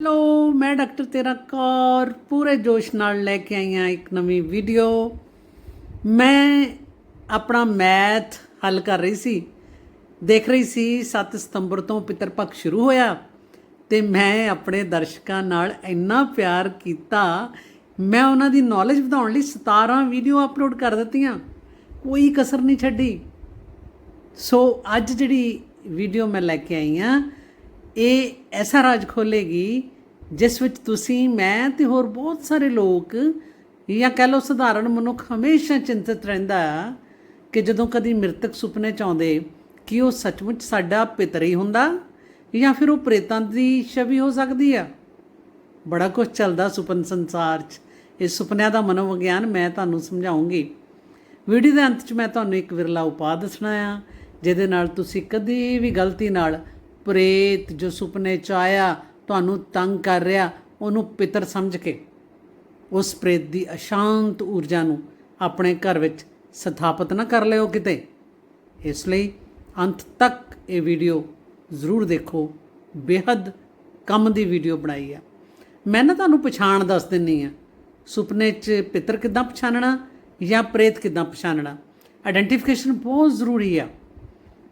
Hello ਮੈਂ doctor ਤੇਰਾ ਕੌਰ, ਪੂਰੇ ਜੋਸ਼ ਨਾਲ ਲੈ ਕੇ ਆਈ ਹਾਂ ਇੱਕ ਨਵੀਂ ਵੀਡੀਓ ਮੈਂ ਆਪਣਾ ਮੈਥ ਹੱਲ ਕਰ ਰਹੀ ਸੀ। ਦੇਖ ਰਹੀ ਸੀ 7 ਸਤੰਬਰ ਤੋਂ ਪਿਤਰ ਪੱਖ ਸ਼ੁਰੂ ਹੋਇਆ ਤੇ ਮੈਂ ਆਪਣੇ ਦਰਸ਼ਕਾਂ ਨਾਲ ਇੰਨਾ ਪਿਆਰ ਕੀਤਾ, ਮੈਂ ਉਹਨਾਂ ਦੀ ਨੌਲੇਜ ਵਧਾਉਣ ਲਈ 17 ਵੀਡੀਓ ਅਪਲੋਡ ਕਰ ਦਿੱਤੀਆਂ। ਕੋਈ ਕਸਰ ਨਹੀਂ ਛੱਡੀ। ਸੋ ਅੱਜ ਜਿਹੜੀ ਵੀਡੀਓ ਮੈਂ ਲੈ ਕੇ ਆਈ ਆ ਇਹ ਐਸਾ ਰਾਜ ਖੋਲੇਗੀ ਜਿਸ ਵਿੱਚ ਤੁਸੀਂ, ਮੈਂ ਤੇ ਹੋਰ ਬਹੁਤ ਸਾਰੇ ਲੋਕ ਜਾਂ ਕਹਿ ਲਓ ਸਧਾਰਨ ਮਨੁੱਖ ਹਮੇਸ਼ਾ ਚਿੰਤਤ ਰਹਿੰਦਾ ਆ ਕਿ ਜਦੋਂ ਕਦੀ ਮ੍ਰਿਤਕ ਸੁਪਨੇ ਚ ਆਉਂਦੇ ਕਿ ਉਹ ਸੱਚਮੁੱਚ ਸਾਡਾ ਪਿਤਰ ਹੀ ਹੁੰਦਾ ਜਾਂ ਫਿਰ ਉਹ ਪ੍ਰੇਤਾਂ ਦੀ ਛਵੀ ਹੋ ਸਕਦੀ ਆ। ਬੜਾ ਕੁਝ ਚੱਲਦਾ ਸੁਪਨ ਸੰਸਾਰ 'ਚ। ਇਸ ਸੁਪਨਿਆਂ ਦਾ ਮਨੋਵਿਗਿਆਨ ਮੈਂ ਤੁਹਾਨੂੰ ਸਮਝਾਉਂਗੀ। ਵੀਡੀਓ ਦੇ ਅੰਤ 'ਚ ਮੈਂ ਤੁਹਾਨੂੰ ਇੱਕ ਵਿਰਲਾ ਉਪਾਅ ਦੱਸਣਾ ਆ, ਜਿਹਦੇ ਨਾਲ ਤੁਸੀਂ ਕਦੇ ਵੀ ਗਲਤੀ ਨਾਲ ਪ੍ਰੇਤ ਜੋ ਸੁਪਨੇ 'ਚ ਆਇਆ, ਤੁਹਾਨੂੰ ਤੰਗ ਕਰ ਰਿਹਾ, ਉਹਨੂੰ ਪਿਤਰ ਸਮਝ ਕੇ। ਉਸ ਪ੍ਰੇਤ ਦੀ ਅਸ਼ਾਂਤ ਊਰਜਾ ਨੂੰ ਆਪਣੇ ਘਰ ਵਿੱਚ ਸਥਾਪਿਤ ਨਾ ਕਰ ਲਿਓ ਕਿਤੇ। ਇਸ ਲਈ ਅੰਤ ਤੱਕ ਇਹ ਵੀਡੀਓ ਜ਼ਰੂਰ ਦੇਖੋ। ਬੇहद ਕੰਮ ਦੀ ਵੀਡੀਓ ਬਣਾਈ ਆ। ਮੈਂ ਨਾ ਤੁਹਾਨੂੰ ਪਛਾਣ ਦੱਸ ਦਿੰਨੀ ਆ, ਸੁਪਨੇ 'ਚ ਪਿੱਤਰ ਕਿਦਾਂ ਪਛਾਣਨਾ ਜਾਂ ਪ੍ਰੇਤ ਕਿਦਾਂ ਪਛਾਣਨਾ ਆਇਡੈਂਟੀਫਿਕੇਸ਼ਨ ਬਹੁਤ ਜ਼ਰੂਰੀ ਆ।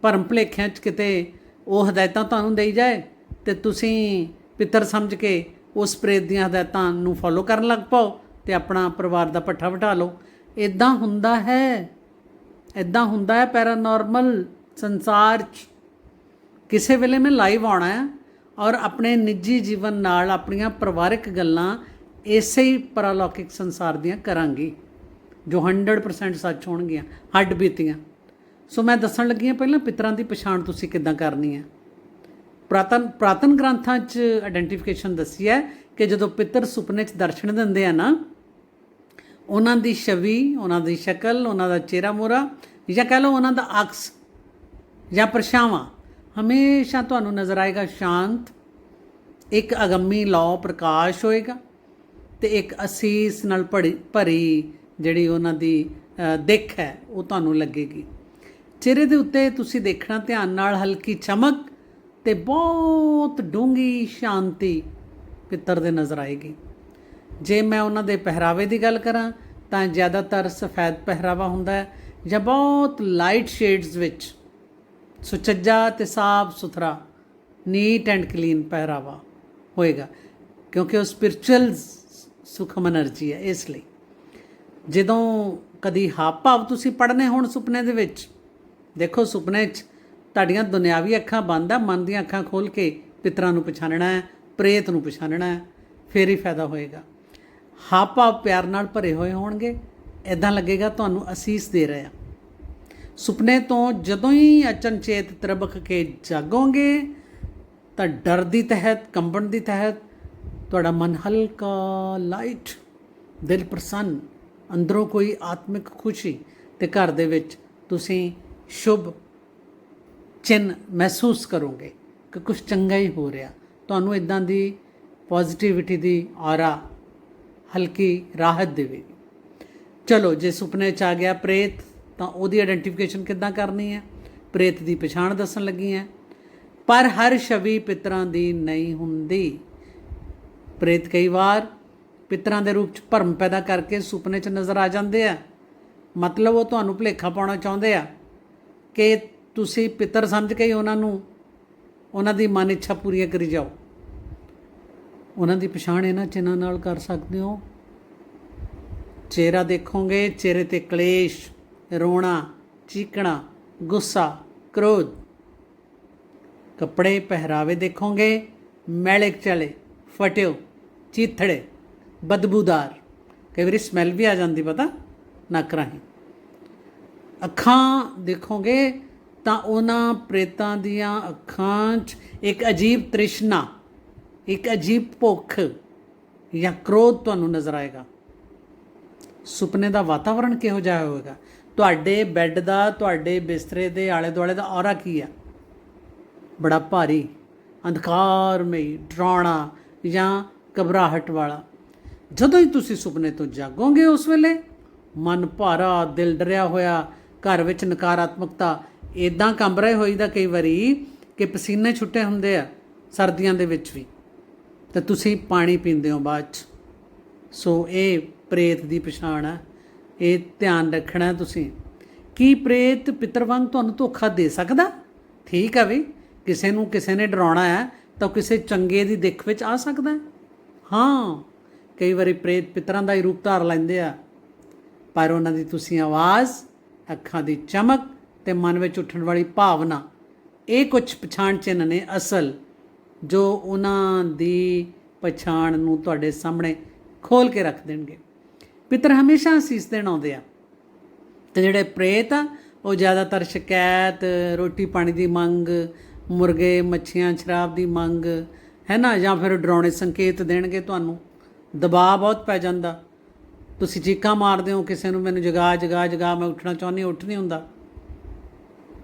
ਭਰਮ ਭੁਲੇਖਿਆਂ 'ਚ ਕਿਤੇ ਉਹ ਹਦਾਇਤਾਂ ਤੁਹਾਨੂੰ ਦੇਈ ਜਾਏ ਤੇ ਤੁਸੀਂ ਪਿੱਤਰ ਸਮਝ ਕੇ ਉਸ ਪ੍ਰੇਤ ਦੀਆਂ ਹਦਾਇਤਾਂ ਨੂੰ ਫੋਲੋ ਕਰਨ ਲੱਗ ਪਾਓ ਤੇ ਆਪਣਾ ਪਰਿਵਾਰ ਦਾ ਪੱਠਾ ਵਟਾ ਲਓ। ਇਦਾਂ ਹੁੰਦਾ ਹੈ। ਇਦਾਂ ਹੁੰਦਾ ਹੈ ਪੈਰਾਨੋਰਮਲ ਸੰਸਾਰ 'ਚ। ਕਿਸੇ ਵੇਲੇ ਮੈਂ ਲਾਈਵ ਆਉਣਾ ਹੈ ਔਰ ਆਪਣੇ ਨਿੱਜੀ ਜੀਵਨ ਨਾਲ ਆਪਣੀਆਂ ਪਰਿਵਾਰਕ ਗੱਲਾਂ ਇਸੇ ਹੀ ਪਰਲੌਕਿਕ ਸੰਸਾਰ ਦੀਆਂ ਕਰਾਂਗੀ, ਜੋ 100% ਸੱਚ ਹੋਣਗੀਆਂ, ਹੱਡ ਬੀਤੀਆਂ। ਸੋ ਮੈਂ ਦੱਸਣ ਲੱਗੀ ਹਾਂ ਪਹਿਲਾਂ ਪਿਤਰਾਂ ਦੀ ਪਛਾਣ ਤੁਸੀਂ ਕਿੱਦਾਂ ਕਰਨੀ ਹੈ। ਪ੍ਰਾਤਨ ਪ੍ਰਾਤਨ ਗ੍ਰੰਥਾਂ 'ਚ ਆਇਡੈਂਟੀਫਿਕੇਸ਼ਨ ਦੱਸੀ ਹੈ ਕਿ ਜਦੋਂ ਪਿਤਰ ਸੁਪਨੇ 'ਚ ਦਰਸ਼ਨ ਦਿੰਦੇ ਆ ਨਾ, ਉਹਨਾਂ ਦੀ ਛਵੀ, ਉਹਨਾਂ ਦੀ ਸ਼ਕਲ, ਉਹਨਾਂ ਦਾ ਚਿਹਰਾ ਮੋਰਾ ਜਾਂ ਕਹ ਲਓ ਉਹਨਾਂ ਦਾ ਅਕਸ ਜਾਂ ਪਰਛਾਵਾਂ, ਹਮੇਸ਼ਾ ਤੁਹਾਨੂੰ ਨਜ਼ਰ ਆਏਗਾ ਸ਼ਾਂਤ, ਇੱਕ ਅਗੰਮੀ ਲੌ ਪ੍ਰਕਾਸ਼ ਹੋਏਗਾ ਤੇ ਇੱਕ ਅਸੀਸ ਨਾਲ ਭਰੀ ਭਰੀ ਜਿਹੜੀ ਉਹਨਾਂ ਦੀ ਦਿੱਖ ਹੈ, ਉਹ ਤੁਹਾਨੂੰ ਲੱਗੇਗੀ। ਚਿਹਰੇ ਦੇ ਉੱਤੇ ਤੁਸੀਂ ਦੇਖਣਾ ਧਿਆਨ ਨਾਲ ਹਲਕੀ ਚਮਕ ਤੇ ਬਹੁਤ ਡੂੰਗੀ ਸ਼ਾਂਤੀ ਪਿੱਤਰ ਦੇ ਨਜ਼ਰ ਆਏਗੀ। ਜੇ ਮੈਂ ਉਹਨਾਂ ਦੇ ਪਹਿਰਾਵੇ ਦੀ ਗੱਲ ਕਰਾਂ, ਤਾਂ ਜ਼ਿਆਦਾਤਰ ਸਫੈਦ ਪਹਿਰਾਵਾ ਹੁੰਦਾ ਹੈ ਜਾਂ ਬਹੁਤ ਲਾਈਟ ਸ਼ੇਡਸ ਵਿੱਚ ਸੁਚੱਜਾ ਤੇ ਸਾਫ਼ ਸੁਥਰਾ ਨੀਟ ਐਂਡ ਕਲੀਨ ਪਹਿਰਾਵਾ ਹੋਏਗਾ, ਕਿਉਂਕਿ ਉਹ ਸਪਿਰਚੁਅਲ ਸੁਖਮ એનર્ਜੀ ਹੈ ਇਸ ਲਈ। ਜਦੋਂ ਕਦੀ ਹਾਵ ਭਾਵ ਤੁਸੀਂ ਪੜਨੇ ਹੋਣ ਸੁਪਨੇ ਦੇ ਵਿੱਚ ਦੇਖੋ ਸੁਪਨੇ 'ਚ ਤੁਹਾਡੀਆਂ ਦੁਨਿਆਵੀ ਅੱਖਾਂ ਬੰਦ ਆ, ਮਨ ਦੀਆਂ ਅੱਖਾਂ ਖੋਲ ਕੇ ਪਿਤਰਾਂ ਨੂੰ ਪਛਾਣਨਾ ਹੈ, ਪ੍ਰੇਤ ਨੂੰ ਪਛਾਣਨਾ ਹੈ, ਫੇਰ ਹੀ ਫਾਇਦਾ ਹੋਏਗਾ। ਹਾਵ ਭਾਵ ਪਿਆਰ ਨਾਲ ਭਰੇ ਹੋਏ ਹੋਣਗੇ ਇਦਾਂ ਲੱਗੇਗਾ ਤੁਹਾਨੂੰ ਅਸੀਸ ਦੇ ਰਿਹਾ ਸੁਪਨੇ ਤੋਂ ਜਦੋਂ ਹੀ ਅਚਨਚੇਤ ਤਰਬਕ ਕੇ ਜਾਗੋਗੇ, ਤਾਂ ਡਰ ਦੀ ਤਹਿਤ, ਕੰਬਣ ਦੀ ਤਹਿਤ ਤੁਹਾਡਾ ਮਨ ਹਲਕਾ ਲਾਈਟ, ਦਿਲ ਪ੍ਰਸੰਨ, ਅੰਦਰੋਂ ਕੋਈ ਆਤਮਿਕ ਖੁਸ਼ੀ ਤੇ ਘਰ ਦੇ ਵਿੱਚ ਤੁਸੀਂ ਸ਼ੁਭ ਚਿੰਨ ਮਹਿਸੂਸ ਕਰੋਗੇ ਕਿ ਕੁਝ ਚੰਗਾ ਹੀ ਹੋ ਰਿਹਾ। ਤੁਹਾਨੂੰ ਇਦਾਂ ਦੀ ਪੋਜ਼ਿਟਿਵਿਟੀ ਦੀ ਔਰਾ ਹਲਕੀ ਰਾਹਤ ਦੇਵੇਗੀ ਚਲੋ, ਜੇ ਸੁਪਨੇ ਚ ਆ ਗਿਆ ਪ੍ਰੇਤ, ਤਾਂ ਉਹਦੀ ਆਇਡੈਂਟੀਫਿਕੇਸ਼ਨ ਕਿੱਦਾਂ ਕਰਨੀ ਹੈ? ਪ੍ਰੇਤ ਦੀ ਪਛਾਣ ਦੱਸਣ ਲੱਗੀ ਹੈ। ਪਰ ਹਰ ਛਵੀ ਪਿਤਰਾਂ ਦੀ ਨਹੀਂ ਹੁੰਦੀ। ਪ੍ਰੇਤ ਕਈ ਵਾਰ ਪਿਤਰਾਂ ਦੇ ਰੂਪ ਚ ਭਰਮ ਪੈਦਾ ਕਰਕੇ ਸੁਪਨੇ ਚ ਨਜ਼ਰ ਆ ਜਾਂਦੇ ਆ। ਮਤਲਬ ਉਹ ਤੁਹਾਨੂੰ ਭੁਲੇਖਾ ਪਾਉਣਾ ਚਾਹੁੰਦੇ ਆ। ਕਿ ਤੁਸੀਂ ਪਿੱਤਰ ਸਮਝ ਕੇ ਹੀ ਉਹਨਾਂ ਨੂੰ, ਉਹਨਾਂ ਦੀ ਮਨ ਇੱਛਾ ਪੂਰੀਆਂ ਕਰੀ ਜਾਓ। ਉਹਨਾਂ ਦੀ ਪਛਾਣ ਇਹਨਾਂ ਚਿੰਨਾਂ ਨਾਲ ਕਰ ਸਕਦੇ ਹੋ। ਚਿਹਰਾ ਦੇਖੋਗੇ, ਚਿਹਰੇ ਤੇ ਕਲੇਸ਼, ਰੋਣਾ, ਚੀਕਣਾ, ਗੁੱਸਾ, ਕ੍ਰੋਧ। ਕੱਪੜੇ ਪਹਿਰਾਵੇ ਦੇਖੋਗੇ ਮੈਲੇ ਚਲੇ, ਫਟਿਓ, ਚੀਥੜੇ, ਬਦਬੂਦਾਰ। ਕਈ ਵਾਰੀ ਸਮੈਲ ਵੀ ਆ ਜਾਂਦੀ, ਪਤਾ? ਨੱਕ ਰਾਹੀਂ। ਅੱਖਾਂ ਦੇਖੋਗੇ ਤਾਂ ਉਹਨਾਂ ਪ੍ਰੇਤਾਂ ਦੀਆਂ ਅੱਖਾਂ 'ਚ ਇੱਕ ਅਜੀਬ ਤ੍ਰਿਸ਼ਨਾ, ਇੱਕ ਅਜੀਬ ਭੁੱਖ ਜਾਂ ਕ੍ਰੋਧ ਤੁਹਾਨੂੰ ਨਜ਼ਰ ਆਏਗਾ। ਸੁਪਨੇ ਦਾ ਵਾਤਾਵਰਣ ਕਿਹੋ ਜਿਹਾ ਹੋਵੇਗਾ? ਤੁਹਾਡੇ ਬੈੱਡ ਦਾ, ਤੁਹਾਡੇ ਬਿਸਤਰੇ ਦੇ ਆਲੇ ਦੁਆਲੇ ਦਾ ਔਰਾ ਕੀ ਆ? ਬੜਾ ਭਾਰੀ, ਅੰਧਕਾਰਮਈ, ਡਰਾਉਣਾ ਜਾਂ ਘਬਰਾਹਟ ਵਾਲਾ। ਜਦੋਂ ਹੀ ਤੁਸੀਂ ਸੁਪਨੇ ਤੋਂ ਜਾਗੋਗੇ ਉਸ ਵੇਲੇ, ਮਨ ਭਾਰਾ, ਦਿਲ ਡਰਿਆ ਹੋਇਆ ਘਰ ਵਿੱਚ ਨਕਾਰਾਤਮਕਤਾ ਇਦਾਂ ਕੰਬ ਰਹੇ ਹੋਈਦਾ ਕਈ ਵਾਰੀ ਕਿ ਪਸੀਨੇ ਛੁੱਟੇ ਹੁੰਦੇ ਆ ਸਰਦੀਆਂ ਦੇ ਵਿੱਚ ਵੀ। ਤਾਂ ਤੁਸੀਂ ਪਾਣੀ ਪੀਂਦੇ ਹੋ ਬਾਅਦ ਚ। ਸੋ ਇਹ ਪ੍ਰੇਤ ਦੀ ਪਛਾਣ ਹੈ ਇਹ ਧਿਆਨ ਰੱਖਣਾ ਤੁਸੀਂ। ਕੀ ਪ੍ਰੇਤ ਪਿਤਰ ਵਾਂਗ ਤੁਹਾਨੂੰ ਧੋਖਾ ਦੇ ਸਕਦਾ? ਠੀਕ ਆ ਵੀ, ਕਿਸੇ ਨੂੰ ਕਿਸੇ ਨੇ ਡਰਾਉਣਾ ਹੈ ਤਾਂ ਕਿਸੇ ਚੰਗੇ ਦੀ ਦਿੱਖ ਵਿੱਚ ਆ ਸਕਦਾ। ਹਾਂ, ਕਈ ਵਾਰੀ ਪ੍ਰੇਤ ਪਿਤਰਾਂ ਦਾ ਹੀ ਰੂਪ ਧਾਰ ਲੈਂਦੇ ਆ। ਪਰ ਉਹਨਾਂ ਦੀ ਤੁਸੀਂ ਆਵਾਜ਼ ਅੱਖਾਂ ਦੀ ਚਮਕ ਤੇ ਮਨ ਵਿੱਚ ਉੱਠਣ ਵਾਲੀ ਭਾਵਨਾ। ਇਹ ਕੁਝ ਪਛਾਣ ਚਿੰਨ੍ਹ ਨੇ ਅਸਲ, ਜੋ ਉਹਨਾਂ ਦੀ ਪਛਾਣ ਨੂੰ ਤੁਹਾਡੇ ਸਾਹਮਣੇ ਖੋਲ ਕੇ ਰੱਖ ਦੇਣਗੇ। ਪਿਤਰ ਹਮੇਸ਼ਾ ਅਸੀਸ ਦੇਣ ਆਉਂਦੇ ਆ ਤੇ ਜਿਹੜੇ ਪ੍ਰੇਤ ਆ, ਉਹ ਜ਼ਿਆਦਾਤਰ ਸ਼ਿਕਾਇਤ, ਰੋਟੀ ਪਾਣੀ ਦੀ ਮੰਗ, ਮੁਰਗੇ, ਮੱਛੀਆਂ, ਸ਼ਰਾਬ ਦੀ ਮੰਗ, ਹੈ ਨਾ? ਜਾਂ ਫਿਰ ਡਰਾਉਣੇ ਸੰਕੇਤ ਦੇਣਗੇ ਤੁਹਾਨੂੰ। ਦਬਾਅ ਬਹੁਤ ਪੈ ਜਾਂਦਾ। ਤੁਸੀਂ ਚੀਕਾਂ ਮਾਰਦੇ ਹੋ ਕਿਸੇ ਨੂੰ, ਮੈਨੂੰ ਜਗਾ ਜਗਾ ਜਗਾ, ਮੈਂ ਉੱਠਣਾ ਚਾਹੁੰਦੀ ਉੱਠ ਨਹੀਂ ਹੁੰਦਾ।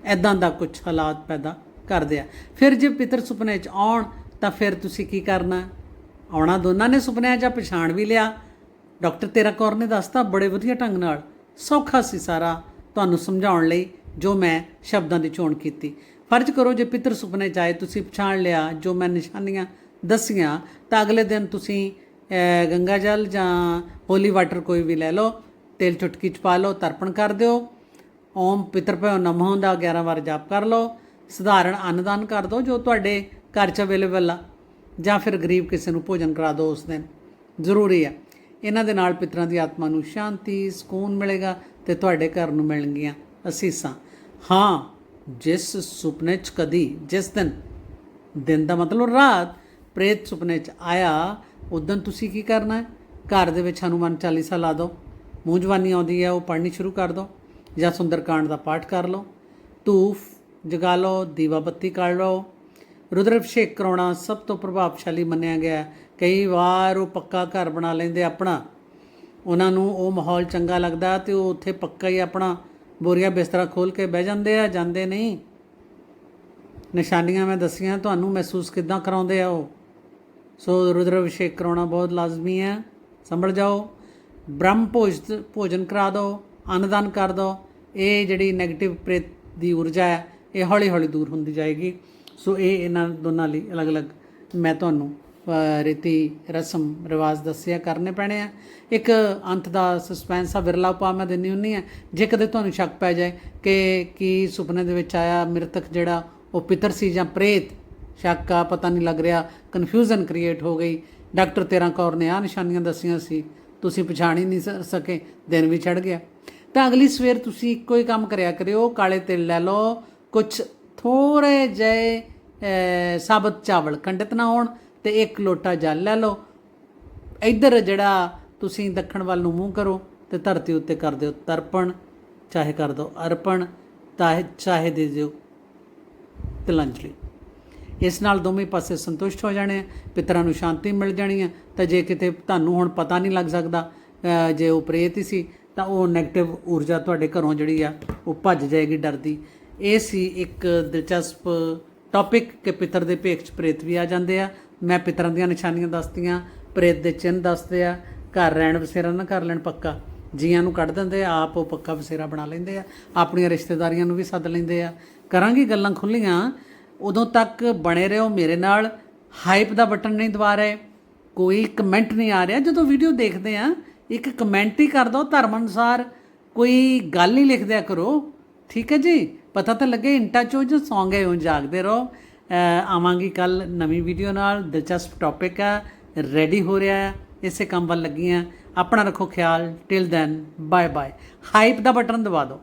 ਐਦਾਂ ਦਾ ਕੁਝ ਹਾਲਾਤ ਪੈਦਾ ਕਰਦੇ ਆ। ਫਿਰ ਜੇ ਪਿਤਰ ਸੁਪਨੇ 'ਚ ਆਉਣ, ਤਾਂ ਫਿਰ ਤੁਸੀਂ ਕੀ ਕਰਨਾ? ਆਉਣਾ ਦੋਨਾਂ ਨੇ ਸੁਪਨਿਆਂ 'ਚ ਪਛਾਣ ਵੀ ਲਿਆ? ਡਾਕਟਰ ਤੇਰਾ ਕੌਰ ਨੇ ਦੱਸਤਾ ਬੜੇ ਵਧੀਆ ਢੰਗ ਨਾਲ। ਸੌਖਾ ਸੀ ਸਾਰਾ ਤੁਹਾਨੂੰ ਸਮਝਾਉਣ ਲਈ, ਜੋ ਮੈਂ ਸ਼ਬਦਾਂ ਦੀ ਚੋਣ ਕੀਤੀ। ਫਰਜ਼ ਕਰੋ ਜੇ ਪਿੱਤਰ ਸੁਪਨੇ 'ਚ ਆਏ, ਤੁਸੀਂ ਪਛਾਣ ਲਿਆ, ਜੋ ਮੈਂ ਨਿਸ਼ਾਨੀਆਂ ਦੱਸੀਆਂ, ਤਾਂ ਅਗਲੇ ਦਿਨ ਤੁਸੀਂ ਗੰਗਾ ਜਲ ਜਾਂ ਹੋਲੀ ਵਾਟਰ ਕੋਈ ਵੀ ਲੈ ਲਓ, ਤੇਲ ਚੁਟਕੀ 'ਚ ਪਾ ਲਓ, ਤਰਪਣ ਕਰ ਦਿਓ। ਓਮ ਪਿਤਰ ਭਇਓ ਨਮੋ ਦਾ 11 ਵਾਰ ਜਾਪ ਕਰ ਲਓ। ਸਧਾਰਨ ਅੰਨਦਾਨ ਕਰ ਦਿਓ ਜੋ ਤੁਹਾਡੇ ਘਰ 'ਚ ਅਵੇਲੇਬਲ ਆ। ਜਾਂ ਫਿਰ ਗਰੀਬ ਕਿਸੇ ਨੂੰ ਭੋਜਨ ਕਰਾ ਦਿਓ ਉਸ ਦਿਨ। ਜ਼ਰੂਰੀ ਆ। ਇਹਨਾਂ ਦੇ ਨਾਲ ਪਿਤਰਾਂ ਦੀ ਆਤਮਾ ਨੂੰ ਸ਼ਾਂਤੀ, ਸਕੂਨ ਮਿਲੇਗਾ ਤੇ ਤੁਹਾਡੇ ਘਰ ਨੂੰ ਮਿਲਣਗੀਆਂ ਅਸੀਸਾਂ। ਹਾਂ, ਜਿਸ ਸੁਪਨੇ 'ਚ ਕਦੀ, ਜਿਸ ਦਿਨ ਦਿਨ ਦਾ ਮਤਲਬ ਰਾਤ, ਪ੍ਰੇਤ ਸੁਪਨੇ 'ਚ ਆਇਆ ਉਦੋਂ ਤੁਸੀਂ ਕੀ ਕਰਨਾ ਹੈ? ਘਰ ਦੇ ਵਿੱਚ ਹਨੂਮਾਨ ਚਾਲੀਸਾ ਲਾ ਦਿਓ। ਮੂੰਹ ਜਵਾਨੀ ਆਉਂਦੀ ਹੈ, ਉਹ ਪੜ੍ਹਨੀ ਸ਼ੁਰੂ ਕਰ ਦਿਓ। ਜਾਂ ਸੁੰਦਰਕਾਂਡ ਦਾ ਪਾਠ ਕਰ ਲਓ। ਧੂਫ ਜਗਾ ਲਓ, ਦੀਵਾ ਬੱਤੀ ਕਰ ਲਓ। ਰੁਦਰ ਅਭਿਸ਼ੇਕ ਕਰਾਉਣਾ ਸਭ ਤੋਂ ਪ੍ਰਭਾਵਸ਼ਾਲੀ ਮੰਨਿਆ ਗਿਆ ਕਈ ਵਾਰ ਉਹ ਪੱਕਾ ਘਰ ਬਣਾ ਲੈਂਦੇ ਆਪਣਾ। ਉਹਨਾਂ ਨੂੰ ਉਹ ਮਾਹੌਲ ਚੰਗਾ ਲੱਗਦਾ ਤੇ ਉਹ ਉੱਥੇ ਪੱਕਾ ਹੀ ਆਪਣਾ ਬੋਰੀਆ ਬਿਸਤਰਾ ਖੋਲ ਕੇ ਬਹਿ ਜਾਂਦੇ ਆ, ਜਾਂਦੇ ਨਹੀਂ। ਨਿਸ਼ਾਨੀਆਂ ਮੈਂ ਦੱਸੀਆਂ, ਤੁਹਾਨੂੰ ਮਹਿਸੂਸ ਕਿਦਾਂ ਕਰਾਉਂਦੇ ਆ ਉਹ? ਸੋ ਰੁਦਰ ਅਭਿਸ਼ੇਕ ਕਰਾਉਣਾ ਬਹੁਤ ਲਾਜ਼ਮੀ ਹੈ। ਸੰਭਲ ਜਾਓ। ਬ੍ਰਹਮ ਭੋਜ ਭੋਜਨ ਕਰਾ ਦਿਓ ਅੰਨਦਾਨ ਕਰ ਦਿਓ ਇਹ ਜਿਹੜੀ 네ਗੇਟਿਵ ਪ੍ਰੇਤ ਦੀ ਊਰਜਾ ਹੈ, ਇਹ ਹੌਲੀ ਹੌਲੀ ਦੂਰ ਹੁੰਦੀ ਜਾਏਗੀ। ਸੋ ਇਹ ਇਹਨਾਂ ਦੋਨਾਂ ਲਈ ਅਲੱਗ-ਅਲੱਗ ਮੈਂ ਤੁਹਾਨੂੰ ਰੀਤੀ, ਰਸਮ, ਰਿਵਾਜ ਦੱਸਿਆ ਕਰਨੇ ਪੈਣੇ ਆ। ਇੱਕ ਅੰਤ ਦਾ ਸਸਪੈਂਸ ਆ, ਵਿਰਲਾ ਉਪਾਅ ਮੈਂ ਦਿੰਨੀ ਹੁੰਨੀ ਆ ਜੇ ਕਦੇ ਤੁਹਾਨੂੰ ਸ਼ੱਕ ਪੈ ਜਾਏ ਕਿ ਕੀ ਸੁਪਨੇ ਦੇ ਵਿੱਚ ਆਇਆ ਮ੍ਰਿਤਕ ਜਿਹੜਾ ਉਹ ਪਿਤਰ ਸੀ ਜਾਂ ਪ੍ਰੇਤ ਸ਼ੱਕ ਆ, ਪਤਾ ਨਹੀਂ ਲੱਗ ਰਿਹਾ ਕਨਫਿਊਜ਼ਨ ਕ੍ਰੀਏਟ ਹੋ ਗਈ। ਡਾਕਟਰ ਤੇਰਾ ਕੌਰ ਨੇ ਆ ਨਿਸ਼ਾਨੀਆਂ ਦੱਸੀਆਂ ਸੀ। ਤੁਸੀਂ ਪਛਾਣ ਹੀ ਨਹੀਂ ਸਕੇ, ਦਿਨ ਵੀ ਚੜ ਗਿਆ। ਤਾਂ ਅਗਲੀ ਸਵੇਰ ਤੁਸੀਂ ਇੱਕੋ ਹੀ ਕੰਮ ਕਰਿਆ ਕਰਿਓ, ਕਾਲੇ ਤਿਲ ਲੈ ਲਓ ਕੁਝ ਥੋੜੇ ਜਿਹੇ ਸਾਬਤ ਚਾਵਲ ਖੰਡਿਤ ਨਾ ਹੋਣ ਤੇ ਇੱਕ ਲੋਟਾ ਜਲ ਲੈ ਲਓ। ਇੱਧਰ ਜਿਹੜਾ ਤੁਸੀਂ ਦੱਖਣ ਵੱਲ ਨੂੰ ਮੂੰਹ ਕਰੋ ਤੇ ਧਰਤੀ ਉੱਤੇ ਕਰ ਦਿਓ ਤਰਪਣ, ਚਾਹੇ ਕਰ ਦਿਓ ਅਰਪਣ ਚਾਹੇ ਚਾਹੇ ਦੇ ਦਿਓ ਤਿਲਾਂਜਲੀ। ਇਸ ਨਾਲ ਦੋਵੇਂ ਪਾਸੇ ਸੰਤੁਸ਼ਟ ਹੋ ਜਾਣੇ ਆ, ਪਿਤਰਾਂ ਨੂੰ ਸ਼ਾਂਤੀ ਮਿਲ ਜਾਣੀ ਹੈ ਤਾਂ ਜੇ ਕਿਤੇ ਤੁਹਾਨੂੰ ਹੁਣ ਪਤਾ ਨਹੀਂ ਲੱਗ ਸਕਦਾ ਜੇ ਉਹ ਪ੍ਰੇਤ ਹੀ ਸੀ ਤਾਂ ਉਹ 네ਗੇਟਿਵ ਊਰਜਾ ਤੁਹਾਡੇ ਘਰੋਂ ਜਿਹੜੀ ਆ ਉਹ ਭੱਜ ਜਾਏਗੀ ਡਰ ਦੀ ਇਹ ਸੀ ਇੱਕ ਦਿਲਚਸਪ ਟੌਪਿਕ ਕਿ ਪਿਤਰ ਦੇ ਭੇਖ ਚ ਪ੍ਰੇਤ ਵੀ ਆ ਜਾਂਦੇ ਆ। ਮੈਂ ਪਿਤਰਾਂ ਦੀਆਂ ਨਿਸ਼ਾਨੀਆਂ ਦੱਸਤੀਆਂ ਪ੍ਰੇਤ ਦੇ ਚਿੰਨ੍ਹ ਦੱਸਦੇ ਆ ਘਰ ਰਹਿਣ ਬਸੇਰਾ ਨਾ ਕਰ ਲੈਣ ਪੱਕਾ। ਜੀਆਂ ਨੂੰ ਕੱਢ ਦਿੰਦੇ ਆ ਆਪ ਉਹ ਪੱਕਾ ਬਸੇਰਾ ਬਣਾ ਲੈਂਦੇ ਆ ਆਪਣੀਆਂ ਰਿਸ਼ਤੇਦਾਰੀਆਂ ਨੂੰ ਵੀ ਸੱਦ ਲੈਂਦੇ ਆ। ਕਰਾਂਗੇ ਗੱਲਾਂ ਖੁੱਲੀਆਂ ਉਦੋਂ ਤੱਕ ਬਣੇ ਰਹੋ ਮੇਰੇ ਨਾਲ। ਹਾਈਪ ਦਾ ਬਟਨ ਨਹੀਂ ਦਬਾ ਰਹੇ। ਕੋਈ ਕਮੈਂਟ ਨਹੀਂ ਆ ਰਿਹਾ। ਜਦੋਂ ਵੀਡੀਓ ਦੇਖਦੇ ਆ ਇੱਕ ਕਮੈਂਟ ਹੀ ਕਰ ਦਿਓ ਧਰਮ ਅਨੁਸਾਰ। ਕੋਈ ਗੱਲ ਨਹੀਂ ਲਿਖ ਦਿਆ ਕਰੋ। ਠੀਕ ਹੈ ਜੀ? ਪਤਾ ਤਾਂ ਲੱਗੇ ਇੰਟਾ ਚੋ ਜੋ ਸੌਂਗ ਹੈ, ਉਹ ਜਾਗਦੇ ਰਹੋ। ਆਵਾਂਗੀ ਕੱਲ ਨਵੀਂ ਵੀਡੀਓ ਨਾਲ। ਦਿਲਚਸਪ ਟੌਪਿਕ ਆ ਰੈਡੀ ਹੋ ਰਿਹਾ ਹੈ। ਇਸੇ ਕੰਮ ਵੱਲ ਲੱਗੀਆਂ। ਆਪਣਾ ਰੱਖੋ ਖਿਆਲ। Till then bye bye hype ਦਾ ਬਟਨ ਦਬਾ ਦਿਓ।